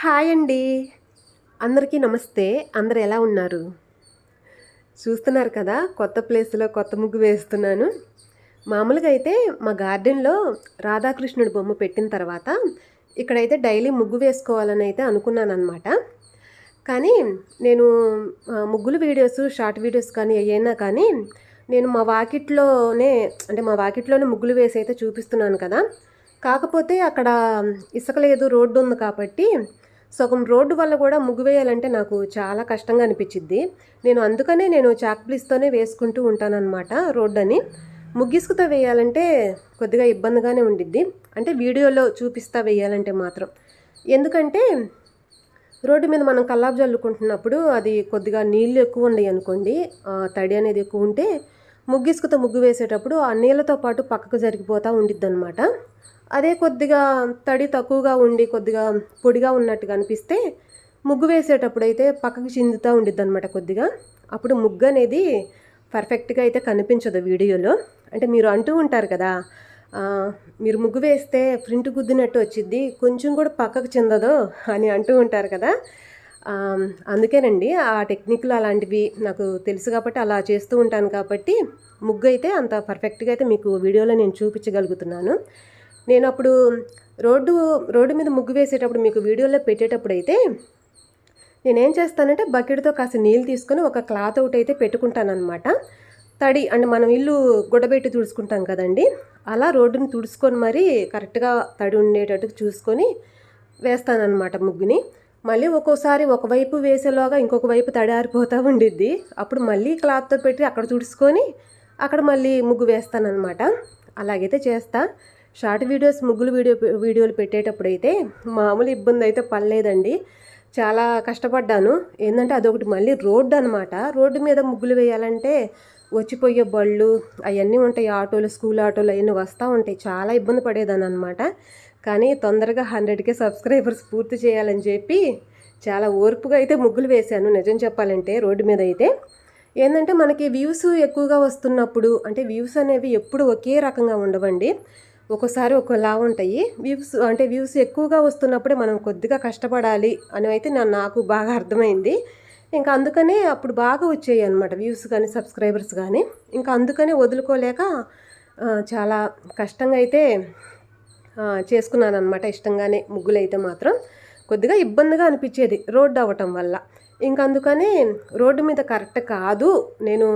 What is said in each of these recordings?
Hi అండి అందరికీ నమస్తే. అందరు ఎలా ఉన్నారు? చూస్తున్నారు కదా కొత్త ప్లేస్లో కొత్త ముగ్గు వేస్తున్నాను. మామూలుగా అయితే మా గార్డెన్లో రాధాకృష్ణుడి బొమ్మ పెట్టిన తర్వాత ఇక్కడైతే డైలీ ముగ్గు వేసుకోవాలని అయితే అనుకున్నాను అనమాట కానీ నేను ముగ్గుల వీడియోస్ షార్ట్ వీడియోస్ కానీ ఏమైనా కానీ నేను మా వాకిట్లోనే అంటే మా వాకిట్లోనే ముగ్గులు వేసి అయితే చూపిస్తున్నాను కదా. కాకపోతే అక్కడ ఇసుక లేదు రోడ్డు ఉంది కాబట్టి సగం రోడ్డు వల్ల కూడా ముగ్గు వేయాలంటే నాకు చాలా కష్టంగా అనిపించింది నేను అందుకనే నేను చాక్ వేసుకుంటూ ఉంటానన్నమాట రోడ్డు అని ముగ్గిసుకుతో వేయాలంటే కొద్దిగా ఇబ్బందిగానే ఉండిద్ది. అంటే వీడియోలో చూపిస్తా వేయాలంటే మాత్రం. ఎందుకంటే రోడ్డు మీద మనం కల్లాపు జల్లుకుంటున్నప్పుడు అది కొద్దిగా నీళ్ళు ఎక్కువ ఉన్నాయి అనుకోండి తడి అనేది ఎక్కువ ఉంటే ముగ్గిసుకుతో ముగ్గు వేసేటప్పుడు ఆ నీళ్ళతో పాటు పక్కకు జరిగిపోతూ ఉండిద్ది అనమాట అదే కొద్దిగా తడి తక్కువగా ఉండి కొద్దిగా పొడిగా ఉన్నట్టుగా అనిపిస్తే ముగ్గు వేసేటప్పుడు అయితే పక్కకు చిందుతూ ఉండిద్ది అనమాట కొద్దిగా. అప్పుడు ముగ్గు అనేది పర్ఫెక్ట్గా అయితే కనిపించదు వీడియోలో. అంటే మీరు అంటూ ఉంటారు కదా మీరు ముగ్గు వేస్తే ప్రింట్ గుద్దినట్టు వచ్చిద్ది కొంచెం కూడా పక్కకు చెందదు అని అంటూ ఉంటారు కదా. అందుకేనండి ఆ టెక్నిక్లు అలాంటివి నాకు తెలుసు కాబట్టి అలా చేస్తూ ఉంటాను కాబట్టి ముగ్గు అయితే అంత పర్ఫెక్ట్గా అయితే మీకు వీడియోలో నేను చూపించగలుగుతున్నాను. నేను అప్పుడు రోడ్డు రోడ్డు మీద ముగ్గు వేసేటప్పుడు మీకు వీడియోలో పెట్టేటప్పుడు అయితే నేనేం చేస్తానంటే బకెట్తో కాస్త నీళ్ళు తీసుకొని ఒక క్లాత్ ఒకటి అయితే పెట్టుకుంటానమాట తడి అంటే మనం ఇల్లు గుడ్డబెట్టి తుడుచుకుంటాం కదండి అలా రోడ్డుని తుడుచుకొని మరీ కరెక్ట్గా తడి ఉండేటట్టు చూసుకొని వేస్తానన్నమాట ముగ్గుని. మళ్ళీ ఒక్కోసారి ఒకవైపు వేసేలోగా ఇంకొక వైపు తడారిపోతూ ఉండిద్ది. అప్పుడు మళ్ళీ క్లాత్తో పెట్టి అక్కడ తుడుచుకొని అక్కడ మళ్ళీ ముగ్గు వేస్తానన్నమాట. అలాగైతే చేస్తా. షార్ట్ వీడియోస్ ముగ్గులు వీడియో వీడియోలు పెట్టేటప్పుడు అయితే మామూలు ఇబ్బంది అయితే పడలేదండి. చాలా కష్టపడ్డాను. ఏంటంటే అదొకటి మళ్ళీ రోడ్డు అనమాట రోడ్డు మీద ముగ్గులు వేయాలంటే వచ్చిపోయే బళ్ళు అవన్నీ ఉంటాయి. ఆటోలు స్కూల్ ఆటోలు అవన్నీ వస్తూ ఉంటాయి. చాలా ఇబ్బంది పడేదాన్ని అనమాట కానీ తొందరగా హండ్రెడ్కే సబ్స్క్రైబర్స్ పూర్తి చేయాలని చెప్పి చాలా ఓర్పుగా అయితే ముగ్గులు వేశాను. నిజం చెప్పాలంటే రోడ్డు మీద అయితే. ఏంటంటే మనకి వ్యూస్ ఎక్కువగా వస్తున్నప్పుడు అంటే వ్యూస్ అనేవి ఎప్పుడు ఒకే రకంగా ఉండవండి. ఒక్కోసారి ఒక్కోలా ఉంటాయి. వ్యూస్ అంటే వ్యూస్ ఎక్కువగా వస్తున్నప్పుడే మనం కొద్దిగా కష్టపడాలి అని అయితే నాకు బాగా అర్థమైంది. ఇంకా అందుకనే అప్పుడు బాగా వచ్చాయి అనమాట వ్యూస్ కానీ సబ్స్క్రైబర్స్ కానీ. ఇంకా అందుకనే వదులుకోలేక చాలా కష్టంగా అయితే చేసుకున్నాను అనమాట ఇష్టంగానే ముగ్గులైతే మాత్రం. కొద్దిగా ఇబ్బందిగా అనిపించేది రోడ్డు అవ్వటం వల్ల. అందుకని రోడ్డు మీద కరెక్ట్ కాదు. నేను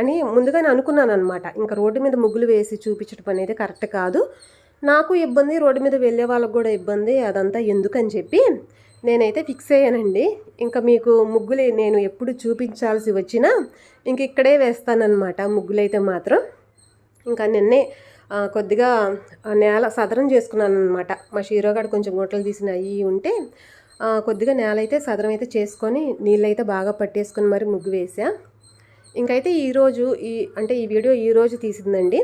అని ముందుగానే అనుకున్నాను అనమాట ఇంకా రోడ్డు మీద ముగ్గులు వేసి చూపించడం అనేది కరెక్ట్ కాదు. నాకు ఇబ్బంది రోడ్డు మీద వెళ్ళే వాళ్ళకు కూడా ఇబ్బంది అదంతా ఎందుకని చెప్పి నేనైతే ఫిక్స్ అయ్యానండి. ఇంకా మీకు ముగ్గులు నేను ఎప్పుడు చూపించాల్సి వచ్చినా ఇంక ఇక్కడే వేస్తానన్నమాట ముగ్గులు అయితే మాత్రం. ఇంకా నిన్నే కొద్దిగా నేల సదరం చేసుకున్నాను అనమాట మా షీరోగాడు కొంచెం గుంటలు తీసిన అవి ఉంటే కొద్దిగా నేల అయితే సదరం అయితే చేసుకొని నీళ్ళైతే బాగా పట్టేసుకొని మరి ముగ్గు వేసా ఇంకైతే ఈరోజు ఈ అంటే ఈ వీడియో ఈ రోజు తీసిందండి.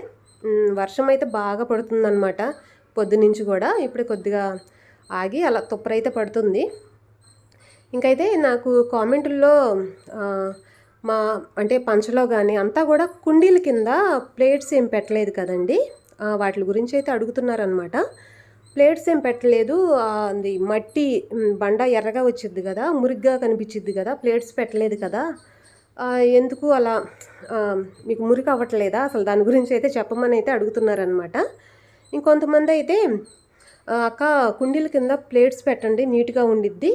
వర్షం అయితే బాగా పడుతుందన్నమాట. పొద్దునుంచి కూడా ఇప్పుడు కొద్దిగా ఆగి అలా తుప్పరైతే పడుతుంది. ఇంకైతే నాకు కామెంటుల్లో మా అంటే పంచలో కానీ అంతా కూడా కుండీల కింద ప్లేట్స్ ఏం పెట్టలేదు కదండి. వాటి గురించి అయితే అడుగుతున్నారనమాట ప్లేట్స్ ఏం పెట్టలేదు. అది మట్టి బండ ఎర్రగా వచ్చింది కదా మురిగ్గా కనిపించింది కదా ప్లేట్స్ పెట్టలేదు కదా. ఎందుకు అలా మీకు మురికి అవ్వట్లేదా? అసలు దాని గురించి అయితే చెప్పమని అయితే అడుగుతున్నారనమాట ఇంకొంతమంది అయితే అక్క కుండీల కింద ప్లేట్స్ పెట్టండి నీట్గా ఉండిద్ది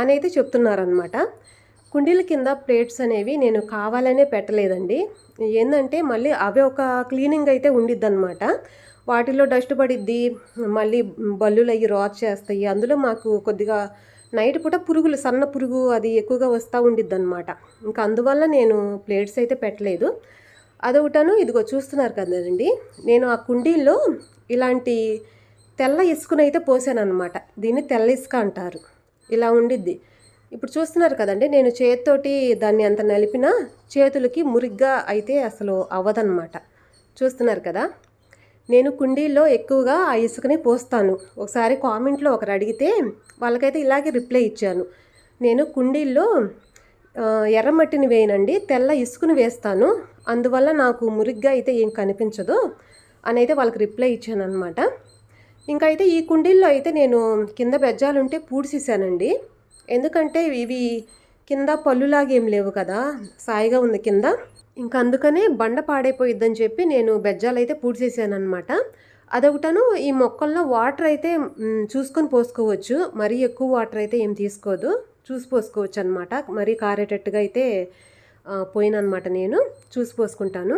అని అయితే చెప్తున్నారనమాట కుండీల కింద ప్లేట్స్ అనేవి నేను కావాలనే పెట్టలేదండి. ఏంటంటే మళ్ళీ అవి ఒక క్లీనింగ్ అయితే ఉండిద్ది అనమాట వాటిలో డస్ట్ పడిద్ది మళ్ళీ బల్లులు అవి రాచ్ చేస్తాయి. అందులో మాకు కొద్దిగా నైట్ పూట పురుగులు సన్న పురుగు అది ఎక్కువగా వస్తూ ఉండిద్ది అనమాట ఇంకా అందువల్ల నేను ప్లేట్స్ అయితే పెట్టలేదు. అదొకటను ఇదిగో చూస్తున్నారు కదండి. నేను ఆ కుండీల్లో ఇలాంటి తెల్ల ఇసుకనైతే పోసాను అనమాట దీన్ని తెల్ల ఇసుక అంటారు. ఇలా ఉండిద్ది. ఇప్పుడు చూస్తున్నారు కదండి నేను చేతితోటి దాన్ని అంత నలిపినా చేతులకి మురిగ్గా అయితే అసలు అవ్వదన్నమాట. చూస్తున్నారు కదా? నేను కుండీల్లో ఎక్కువగా ఆ ఇసుకని పోస్తాను. ఒకసారి కామెంట్లో ఒకరు అడిగితే వాళ్ళకైతే ఇలాగే రిప్లై ఇచ్చాను. నేను కుండీల్లో ఎర్రమట్టిని వేయనండి తెల్ల ఇసుకను వేస్తాను. అందువల్ల నాకు మురిగ్గా అయితే ఏం కనిపించదు అని అయితే వాళ్ళకి రిప్లై ఇచ్చాను అనమాట ఇంకా అయితే ఈ కుండీల్లో అయితే నేను కింద బెజ్జాలుంటే పూడ్చేసానండి ఎందుకంటే ఇవి కింద పళ్ళులాగేం ఏం లేవు కదా సాయిగా ఉంది కింద. ఇంకా అందుకనే బండ పాడైపోయిద్దని చెప్పి నేను బెజ్జాలు అయితే పూడ్చేసాను అనమాట అదొకటను ఈ మొక్కల్లో వాటర్ అయితే చూసుకొని పోసుకోవచ్చు. మరీ ఎక్కువ వాటర్ అయితే ఏం తీసుకోదు. చూసి పోసుకోవచ్చు అనమాట మరీ కారేటట్టుగా అయితే పోయినమాట నేను. చూసి పోసుకుంటాను.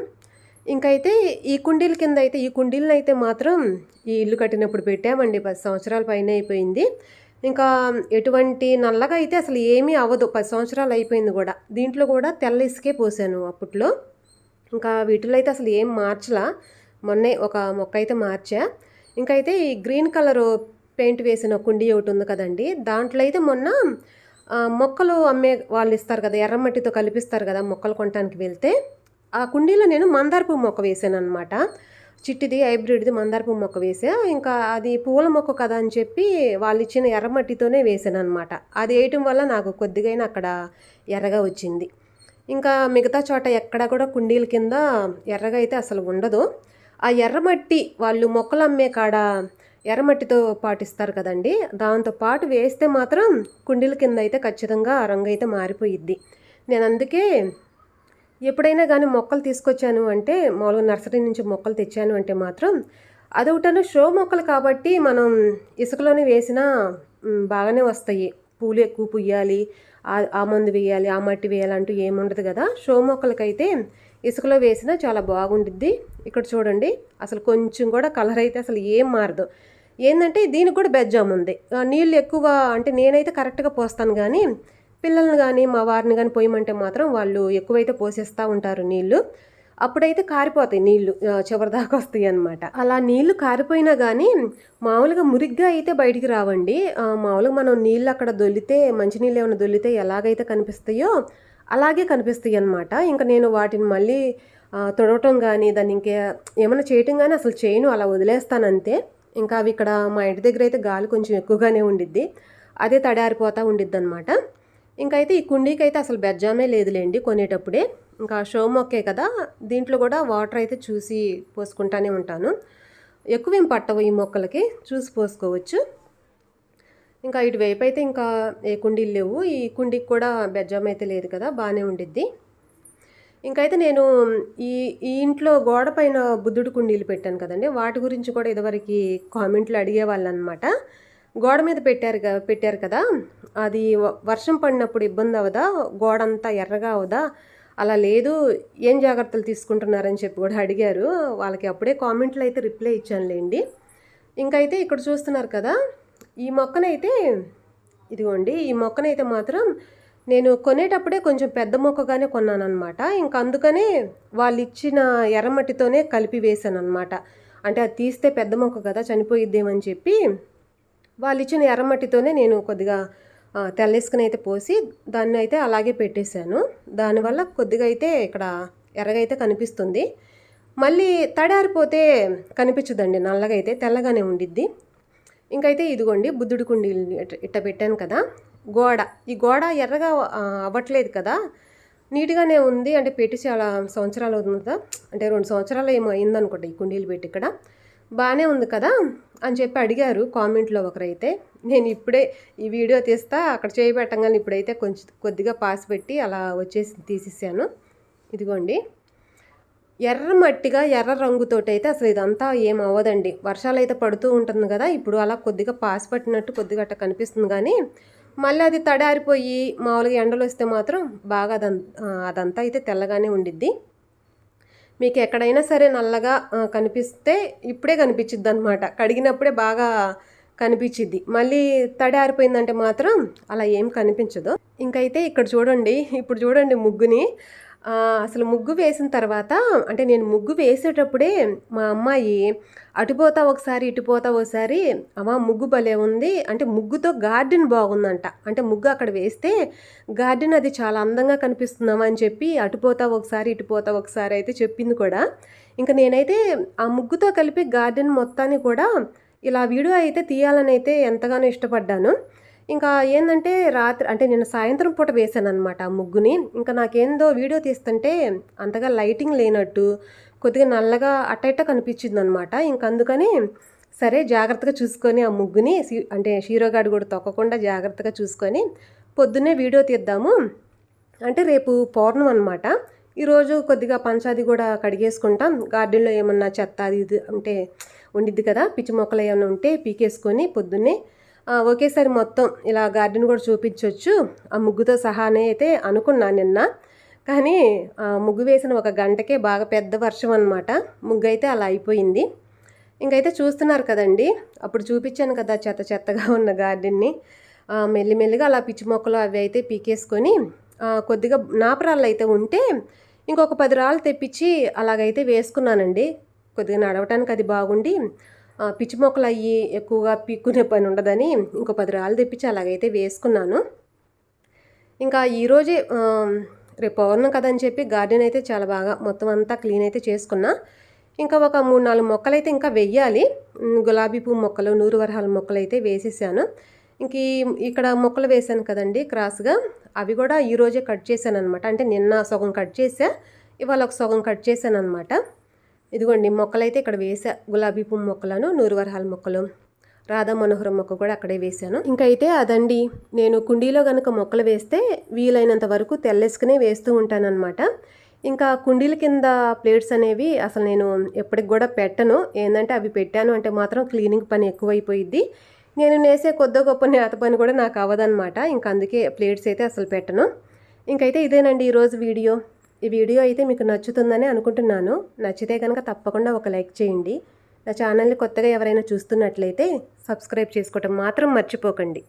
ఇంకైతే ఈ కుండీల కింద అయితే ఈ కుండీలను అయితే మాత్రం ఈ ఇల్లు కట్టినప్పుడు పెట్టామండి. పది సంవత్సరాల పైన అయిపోయింది. ఇంకా ఎటువంటి నల్లగా అయితే అసలు ఏమీ అవ్వదు. పది సంవత్సరాలు అయిపోయింది కూడా. దీంట్లో కూడా తెల్ల ఇసుకే పోసాను అప్పట్లో. ఇంకా వీటిలో అయితే అసలు ఏం మార్చలా. మొన్నే ఒక మొక్క అయితే మార్చా. ఇంకైతే ఈ గ్రీన్ కలర్ పెయింట్ వేసిన కుండీ ఒకటి ఉంది కదండి. దాంట్లో అయితే మొన్న మొక్కలు అమ్మే వాళ్ళు ఇస్తారు కదా ఎర్రమట్టితో కలిపిస్తారు కదా మొక్కలు కొనడానికి వెళ్తే ఆ కుండీలో నేను మందార పువ్వు మొక్క వేసాను అనమాట చిట్టిది హైబ్రిడ్ది మందార పువ్వు మొక్క వేసా. ఇంకా అది పూల మొక్క కదా అని చెప్పి వాళ్ళు ఇచ్చిన ఎర్రమట్టితోనే వేసాను అనమాట అది వేయటం వల్ల నాకు కొద్దిగైనా అక్కడ ఎర్రగా వచ్చింది. ఇంకా మిగతా చోట ఎక్కడ కూడా కుండీల కింద ఎర్రగా అయితే అసలు ఉండదు. ఆ ఎర్రమట్టి వాళ్ళు మొక్కలు అమ్మే కాడ ఎర్రమట్టితో పాటిస్తారు కదండి. దాంతో పాటు వేస్తే మాత్రం కుండీల కింద అయితే ఖచ్చితంగా రంగు అయితే మారిపోయిద్ది. నేను అందుకే ఎప్పుడైనా కానీ మొక్కలు తీసుకొచ్చాను అంటే మామూలుగా నర్సరీ నుంచి మొక్కలు తెచ్చాను అంటే మాత్రం అదొకటను షో మొక్కలు కాబట్టి మనం ఇసుకలోనే వేసినా బాగానే వస్తాయి. పూలు ఎక్కువ పుయ్యాలి ఆ- మందు వేయాలి ఆ మట్టి వేయాలి అంటూ ఏముండదు కదా. షో మొక్కలకైతే ఇసుకలో వేసినా చాలా బాగుంటుంది ఇక్కడ చూడండి అసలు కొంచెం కూడా కలర్ అయితే అసలు ఏం మారదు. ఏంటంటే దీనికి కూడా బెజ్జాం ఉంది నీళ్ళు ఎక్కువ అంటే నేనైతే కరెక్ట్గా పోస్తాను కానీ పిల్లల్ని కానీ మా వారిని కానీ పోయమంటే మాత్రం వాళ్ళు ఎక్కువైతే పోసేస్తూ ఉంటారు నీళ్ళు అప్పుడైతే కారిపోతాయి నీళ్ళు చివరిదాకా చివరి దాకా వస్తాయి అనమాట అలా నీళ్ళు కారిపోయినా కానీ మామూలుగా మురిగ్గా అయితే బయటికి రావండి. మామూలుగా మనం నీళ్ళు అక్కడ దొల్లితే మంచినీళ్ళు ఏమైనా దొల్లితే ఎలాగైతే కనిపిస్తాయో అలాగే కనిపిస్తాయి అనమాట ఇంకా నేను వాటిని మళ్ళీ తుడవటం తొడవటం కానీ దాన్ని ఇంకే ఏమైనా చేయటం కానీ అసలు చేయను అలా వదిలేస్తాను అంతే ఇంకా అవి ఇక్కడ మా ఇంటి దగ్గర అయితే గాలి కొంచెం ఎక్కువగానే ఉండిద్ది. అదే తడారిపోతూ ఉండిద్ది అనమాట ఇంకైతే ఈ కుండీకి అయితే అసలు బెజ్జామే లేదులేండి కొనేటప్పుడే. ఇంకా షో మొక్కే కదా దీంట్లో కూడా వాటర్ అయితే చూసి పోసుకుంటానే ఉంటాను. ఎక్కువ ఏం పట్టవు ఈ మొక్కలకి చూసి పోసుకోవచ్చు. ఇంకా ఇటువైపు అయితే ఇంకా ఏ కుండీలు లేవు. ఈ కుండీకి కూడా బెజ్జాం అయితే లేదు కదా బాగానే ఉండిద్ది. ఇంకైతే నేను ఈ ఈ ఇంట్లో గోడ పైన బుద్ధుడు కుండీలు పెట్టాను కదండి. వాటి గురించి కూడా ఇదివరకు కామెంట్లు అడిగేవాళ్ళు అనమాట గోడ మీద పెట్టారు పెట్టారు కదా? అది వ- వర్షం పడినప్పుడు ఇబ్బంది అవదా? గోడ అంతా ఎర్రగా అవదా? అలా లేదు ఏం జాగ్రత్తలు తీసుకుంటున్నారని చెప్పి కూడా అడిగారు. వాళ్ళకి అప్పుడే కామెంట్లు అయితే రిప్లై ఇచ్చానులేండి. ఇంకైతే ఇక్కడ చూస్తున్నారు కదా ఈ మొక్కనైతే ఇదిగోండి ఈ మొక్కనైతే మాత్రం నేను కొనేటప్పుడే కొంచెం పెద్ద మొక్కగానే కొన్నాను అనమాట ఇంకా అందుకనే వాళ్ళు ఇచ్చిన ఎర్రమట్టితోనే కలిపి వేసాను అనమాట అంటే అది తీస్తే పెద్ద మొక్క కదా చనిపోయిద్దేమని చెప్పి వాళ్ళు ఇచ్చిన ఎర్రమట్టితోనే నేను కొద్దిగా తెల్లేసుకుని అయితే పోసి దాన్ని అయితే అలాగే పెట్టేశాను. దానివల్ల కొద్దిగా అయితే ఇక్కడ ఎర్రగైతే కనిపిస్తుంది. మళ్ళీ తడారిపోతే కనిపించదండి నల్లగా అయితే తెల్లగానే ఉండిద్ది. ఇంకైతే ఇదిగోండి బుద్ధుడి కుండీలు ఇట్ట- ఇట్ట పెట్టాను కదా. గోడ ఈ గోడ ఎర్రగా అవ్వట్లేదు కదా. నీట్గానే ఉంది అంటే పెట్టి చాలా సంవత్సరాలు అవుతుంది? కదా అంటే రెండు సంవత్సరాలు ఏమో అయిందనుకోండి ఈ కుండీలు పెట్టి ఇక్కడ. బాగానే ఉంది కదా. అని చెప్పి అడిగారు కామెంట్లో ఒకరైతే. నేను ఇప్పుడే ఈ వీడియో తీస్తా అక్కడ చేయి ఇప్పుడైతే కొంచెం కొద్దిగా పాస్ పెట్టి అలా వచ్చేసి తీసేసాను. ఇదిగోండి. ఎర్ర మట్టిగా ఎర్ర రంగుతోటి అయితే అసలు ఇదంతా ఏం అవ్వదండి. వర్షాలు అయితే పడుతూ ఉంటుంది కదా ఇప్పుడు అలా కొద్దిగా పాస్ పట్టినట్టు కొద్దిగా అట్ట కనిపిస్తుంది కానీ మళ్ళీ అది తడారిపోయి మామూలుగా ఎండలు వస్తే మాత్రం బాగా అదంతా అయితే తెల్లగానే ఉండిద్ది. మీకు ఎక్కడైనా సరే నల్లగా కనిపిస్తే ఇప్పుడే కనిపించిద్ది అనమాట కడిగినప్పుడే బాగా కనిపించిద్ది. మళ్ళీ తడి ఆరిపోయిందంటే మాత్రం అలా ఏం కనిపించదు. ఇంకైతే ఇక్కడ చూడండి ఇప్పుడు చూడండి ముగ్గుని. అసలు ముగ్గు వేసిన తర్వాత అంటే నేను ముగ్గు వేసేటప్పుడే మా అమ్మాయి అటుపోతా ఒకసారి ఇటుపోతా ఒకసారి అమ్మా ముగ్గు భలే ఉంది అంటే ముగ్గుతో గార్డెన్ బాగుందంట. అంటే ముగ్గు అక్కడ వేస్తే గార్డెన్ అది చాలా అందంగా కనిపిస్తుందమ్మా అని చెప్పి అటుపోతా ఒకసారి ఇటుపోతా ఒకసారి అయితే చెప్పింది కూడా. ఇంకా నేనైతే ఆ ముగ్గుతో కలిపి గార్డెన్ మొత్తాన్ని కూడా ఇలా వీడియో అయితే తీయాలని అయితే ఎంతగానో ఇష్టపడ్డాను. ఇంకా ఏంటంటే రాత్రి అంటే నేను సాయంత్రం పూట వేసాను అనమాట ఆ ముగ్గుని. ఇంకా నాకేందో వీడియో తీస్తుంటే అంతగా లైటింగ్ లేనట్టు కొద్దిగా నల్లగా అట్ట ఇట్ట కనిపించింది అనమాట ఇంక అందుకని సరే జాగ్రత్తగా చూసుకొని ఆ ముగ్గుని అంటే షీరోగాడు కూడా తొక్కకుండా జాగ్రత్తగా చూసుకొని పొద్దున్నే వీడియో తీద్దాము. అంటే రేపు పౌర్ణం అనమాట ఈరోజు కొద్దిగా పంచాది కూడా కడిగేసుకుంటాం. గార్డెన్లో ఏమన్నా చెత్త అది ఇది అంటే ఉండిద్ది కదా పిచ్చి మొక్కలు ఏమైనా ఉంటే పీకేసుకొని పొద్దున్నే ఒకేసారి మొత్తం ఇలా గార్డెన్ కూడా చూపించవచ్చు ఆ ముగ్గుతో సహానే అయితే అనుకున్నాను నిన్న. కానీ ముగ్గు వేసిన ఒక గంటకే బాగా పెద్ద వర్షం అనమాట ముగ్గు అయితే అలా అయిపోయింది. ఇంకైతే చూస్తున్నారు కదండి. అప్పుడు చూపించాను కదా చెత్త చెత్తగా ఉన్న గార్డెన్ని. మెల్లిమెల్లిగా అలా పిచ్చి మొక్కలు అవి అయితే పీకేసుకొని కొద్దిగా నాపరాళ్ళు అయితే ఉంటే ఇంకొక పది రాళ్ళు తెప్పించి అలాగైతే వేసుకున్నానండి. కొద్దిగా నడవటానికి అది బాగుండి పిచ్చి మొక్కలు అయ్యి ఎక్కువగా పీక్కునే పని ఉండదని ఇంకో పది రాళ్ళు తెప్పించి అలాగైతే వేసుకున్నాను. ఇంకా ఈరోజే రేపు పౌర్ణం కదని చెప్పి గార్డెన్ అయితే చాలా బాగా మొత్తం అంతా క్లీన్ అయితే చేసుకున్నా. ఇంకా ఒక మూడు నాలుగు మొక్కలు అయితే ఇంకా వెయ్యాలి. గులాబీ పువ్వు మొక్కలు నూరు వరహాల మొక్కలు అయితే వేసేసాను. ఇంక ఇక్కడ మొక్కలు వేసాను కదండి క్రాస్గా అవి కూడా ఈరోజే కట్ చేశాను అనమాట అంటే నిన్న సగం కట్ చేసా ఇవాళ ఒక సగం కట్ చేశాను అనమాట ఇదిగోండి మొక్కలైతే ఇక్కడ వేసా. గులాబీ పువ్వు మొక్కలను నూరువరహాల మొక్కలు. రాధా మనోహరం మొక్క కూడా అక్కడే వేశాను. ఇంకైతే అదండి నేను కుండీలో కనుక మొక్కలు వేస్తే వీలైనంత వరకు తెల్లేసుకునే వేస్తూ ఉంటానన్నమాట. ఇంకా కుండీల కింద ప్లేట్స్ అనేవి అసలు నేను ఎప్పటికి కూడా పెట్టను. ఏంటంటే అవి పెట్టాను అంటే మాత్రం క్లీనింగ్ పని ఎక్కువైపోయిద్ది. నేను నేసే కొద్ది గొప్ప నేత పని కూడా నాకు అవ్వదన్నమాట. ఇంకా అందుకే ప్లేట్స్ అయితే అసలు పెట్టను. ఇంకైతే ఇదేనండి ఈరోజు వీడియో. ఈ వీడియో అయితే మీకు నచ్చుతుందని అనుకుంటున్నాను. నచ్చితే కనుక తప్పకుండా ఒక లైక్ చేయండి. నా ఛానల్ని కొత్తగా ఎవరైనా చూస్తున్నట్లయితే సబ్స్క్రైబ్ చేసుకోవటం మాత్రం మర్చిపోకండి.